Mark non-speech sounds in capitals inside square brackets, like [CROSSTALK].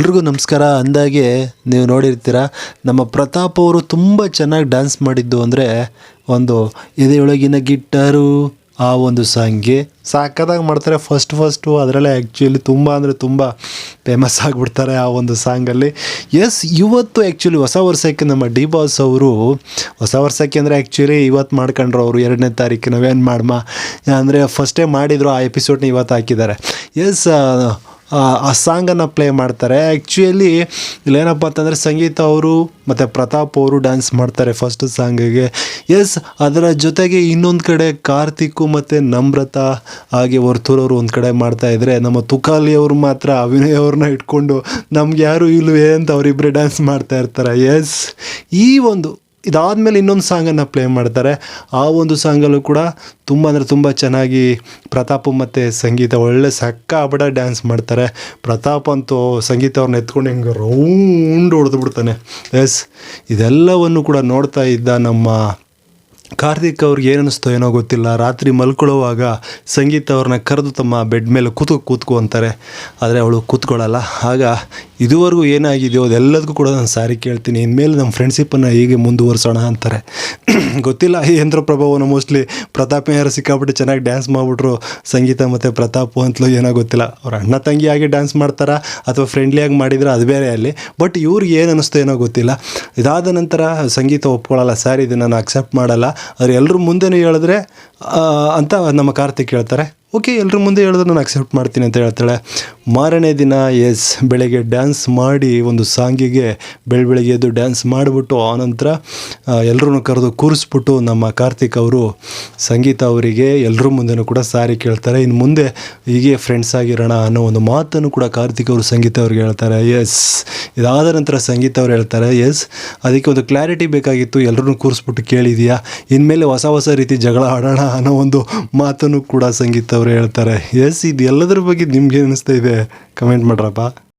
ಎಲ್ರಿಗೂ ನಮಸ್ಕಾರ. ಅಂದಾಗೆ ನೀವು ನೋಡಿರ್ತೀರ, ನಮ್ಮ ಪ್ರತಾಪ್ ಅವರು ತುಂಬ ಚೆನ್ನಾಗಿ ಡ್ಯಾನ್ಸ್ ಮಾಡಿದ್ದು ಅಂದರೆ ಒಂದು ಎದೆಯೊಳಗಿನ ಗಿಟ್ಟರು ಆ ಒಂದು ಸಾಂಗ್ಗೆ. ಸಾಕದಾಗಿ ಮಾಡ್ತಾರೆ ಫಸ್ಟ್ ಫಸ್ಟು ಅದರಲ್ಲೇ ಆ್ಯಕ್ಚುಲಿ ತುಂಬ ಅಂದರೆ ತುಂಬ ಫೇಮಸ್ ಆಗಿಬಿಡ್ತಾರೆ ಆ ಒಂದು ಸಾಂಗಲ್ಲಿ. ಎಸ್ ಇವತ್ತು ಆ್ಯಕ್ಚುಲಿ ಹೊಸ ವರ್ಷಕ್ಕೆ ನಮ್ಮ ಡಿ ಬಾಸ್ ಅವರು, ಹೊಸ ವರ್ಷಕ್ಕೆ ಅಂದರೆ ಆ್ಯಕ್ಚುಲಿ ಇವತ್ತು ಮಾಡ್ಕೊಂಡ್ರು ಅವರು ಎರಡನೇ ತಾರೀಕು ನಾವೇನು ಮಾಡಮ್ಮ ಅಂದರೆ ಫಸ್ಟೇ ಮಾಡಿದರು ಆ ಎಪಿಸೋಡ್ನ ಇವತ್ತು ಹಾಕಿದ್ದಾರೆ. ಎಸ್ ಆ ಸಾಂಗನ್ನು ಪ್ಲೇ ಮಾಡ್ತಾರೆ. ಆ್ಯಕ್ಚುಲಿ ಇಲ್ಲೇನಪ್ಪ ಅಂತಂದರೆ ಸಂಗೀತ ಅವರು ಮತ್ತು ಪ್ರತಾಪ್ ಅವರು ಡ್ಯಾನ್ಸ್ ಮಾಡ್ತಾರೆ ಫಸ್ಟ್ ಸಾಂಗಿಗೆ. ಎಸ್ ಅದರ ಜೊತೆಗೆ ಇನ್ನೊಂದು ಕಡೆ ಕಾರ್ತಿಕ್ ಮತ್ತು ನಮ್ರತಾ ಹಾಗೆ ವರ್ತೂರವರು ಒಂದು ಕಡೆ ಮಾಡ್ತಾ ಇದ್ರೆ ನಮ್ಮ ತುಕಾಲಿ ಅವರು ಮಾತ್ರ ಅಭಿನಯ ಅವ್ರನ್ನ ಇಟ್ಕೊಂಡು ನಮ್ಗೆ ಯಾರು ಇಲ್ವೇ ಅಂತ ಅವರಿಬ್ಬರೇ ಡ್ಯಾನ್ಸ್ ಮಾಡ್ತಾ ಇರ್ತಾರೆ. ಎಸ್ ಈ ಒಂದು ಇದಾದಮೇಲೆ ಇನ್ನೊಂದು ಸಾಂಗನ್ನು ಪ್ಲೇ ಮಾಡ್ತಾರೆ. ಆ ಒಂದು ಸಾಂಗಲ್ಲೂ ಕೂಡ ತುಂಬ ಅಂದರೆ ತುಂಬ ಚೆನ್ನಾಗಿ ಪ್ರತಾಪ್ ಮತ್ತು ಸಂಗೀತ ಒಳ್ಳೆ ಸಕ್ಕ ಆಬಡ ಡ್ಯಾನ್ಸ್ ಮಾಡ್ತಾರೆ. ಪ್ರತಾಪ್ ಅಂತೂ ಸಂಗೀತ ಅವ್ರನ್ನ ಎತ್ಕೊಂಡು ಹಿಂಗೆ ರೌಂಡ್ ಹೊಡೆದು ಬಿಡ್ತಾನೆ. ಎಸ್ ಇದೆಲ್ಲವನ್ನು ಕೂಡ ನೋಡ್ತಾ ಇದ್ದ ನಮ್ಮ ಕಾರ್ತಿಕ್ ಅವ್ರಿಗೆ ಏನಿಸ್ತೋ ಏನೋ ಗೊತ್ತಿಲ್ಲ. ರಾತ್ರಿ ಮಲ್ಕೊಳ್ಳೋವಾಗ ಸಂಗೀತ ಅವ್ರನ್ನ ಕರೆದು ತಮ್ಮ ಬೆಡ್ ಮೇಲೆ ಕೂತು ಕೂತ್ಕೋ ಅಂತಾರೆ. ಆದರೆ ಅವಳು ಕೂತ್ಕೊಳ್ಳಲ್ಲ ಆಗ ಇದುವರೆಗೂ ಏನಾಗಿದೆಯೋ ಅದೆಲ್ಲದಕ್ಕೂ ಕೂಡ ನಾನು ಸಾರಿ ಕೇಳ್ತೀನಿ. ಇನ್ಮೇಲೆ ನಮ್ಮ ಫ್ರೆಂಡ್ಶಿಪ್ಪನ್ನು ಹೀಗೆ ಮುಂದುವರಿಸೋಣ ಅಂತಾರೆ. [CLEARS THROAT] ಗೊತ್ತಿಲ್ಲ. ಈ ಯಂತ್ರ ಪ್ರಭಾವನ ಮೋಸ್ಟ್ಲಿ ಪ್ರತಾಪ್ ಯಾರು ಸಿಕ್ಕಾಬಿಟ್ಟು ಚೆನ್ನಾಗಿ ಡ್ಯಾನ್ಸ್ ಮಾಡಿಬಿಟ್ರು. ಸಂಗೀತ ಮತ್ತು ಪ್ರತಾಪ್ ಅಂತಲೂ ಏನೋ ಗೊತ್ತಿಲ್ಲ. ಅವ್ರ ಅಣ್ಣ ತಂಗಿಯಾಗಿ ಡ್ಯಾನ್ಸ್ ಮಾಡ್ತಾರಾ? ಅಥವಾ ಫ್ರೆಂಡ್ಲಿಯಾಗಿ ಮಾಡಿದ್ರೆ? ಅದು ಬೇರೆ ಅಲ್ಲಿ. ಬಟ್ ಇವ್ರಿಗೆ ಏನು ಅನ್ನಿಸ್ತೋ ಏನೋ ಗೊತ್ತಿಲ್ಲ. ಇದಾದ ನಂತರ ಸಂಗೀತ ಒಪ್ಕೊಳ್ಳಲ್ಲ ಸರ್ ಇದು ನಾನು ಅಕ್ಸೆಪ್ಟ್ ಮಾಡಲ್ಲ. ಅವ್ರು ಎಲ್ಲರೂ ಮುಂದೆನೂ ಹೇಳಿದ್ರೆ ಅಂತ ನಮ್ಮ ಕಾರ್ತಿಕ್ ಹೇಳ್ತಾರೆ. ಓಕೆ ಎಲ್ಲರ ಮುಂದೆ ಹೇಳಿದ್ರೆ ನಾನು ಅಕ್ಸೆಪ್ಟ್ ಮಾಡ್ತೀನಿ ಅಂತ ಹೇಳ್ತಾಳೆ. ಮಾರನೇ ದಿನ ಎಸ್ ಬೆಳಗ್ಗೆ ಡ್ಯಾನ್ಸ್ ಮಾಡಿ ಒಂದು ಸಾಂಗಿಗೆ ಬೆಳ ಬೆಳಗ್ಗೆ ಎದ್ದು ಡ್ಯಾನ್ಸ್ ಮಾಡಿಬಿಟ್ಟು ಆನಂತರ ಎಲ್ಲರೂ ಕರೆದು ಕೂರಿಸ್ಬಿಟ್ಟು ನಮ್ಮ ಕಾರ್ತಿಕ್ ಅವರು ಸಂಗೀತ ಅವರಿಗೆ ಎಲ್ಲರ ಮುಂದೆನೂ ಕೂಡ ಸಾರಿ ಕೇಳ್ತಾರೆ. ಇನ್ನು ಮುಂದೆ ಹೀಗೆ ಫ್ರೆಂಡ್ಸ್ ಆಗಿರೋಣ ಅನ್ನೋ ಒಂದು ಮಾತನ್ನು ಕೂಡ ಕಾರ್ತಿಕ್ ಅವರು ಸಂಗೀತ ಅವ್ರಿಗೆ ಹೇಳ್ತಾರೆ. ಎಸ್ ಇದಾದ ನಂತರ ಸಂಗೀತ ಅವ್ರು ಹೇಳ್ತಾರೆ ಎಸ್ ಅದಕ್ಕೆ ಒಂದು ಕ್ಲಾರಿಟಿ ಬೇಕಾಗಿತ್ತು. ಎಲ್ಲರೂ ಕೂರಿಸ್ಬಿಟ್ಟು ಕೇಳಿದೀಯಾ? ಇನ್ಮೇಲೆ ಹೊಸ ಹೊಸ ರೀತಿ ಜಗಳ ಆಡೋಣ ಅನ್ನೋ ಒಂದು ಮಾತನ್ನು ಕೂಡ ಸಂಗೀತ ಅವರು ಹೇಳ್ತಾರೆ ಎಸ್ ಇದು ಎಲ್ಲದರ ಬಗ್ಗೆ ನಿಮ್ಗೆ ಅನಿಸ್ತಾ ಇದೆ? ಕಮೆಂಟ್ ಮಾಡ್ರಪ್ಪ.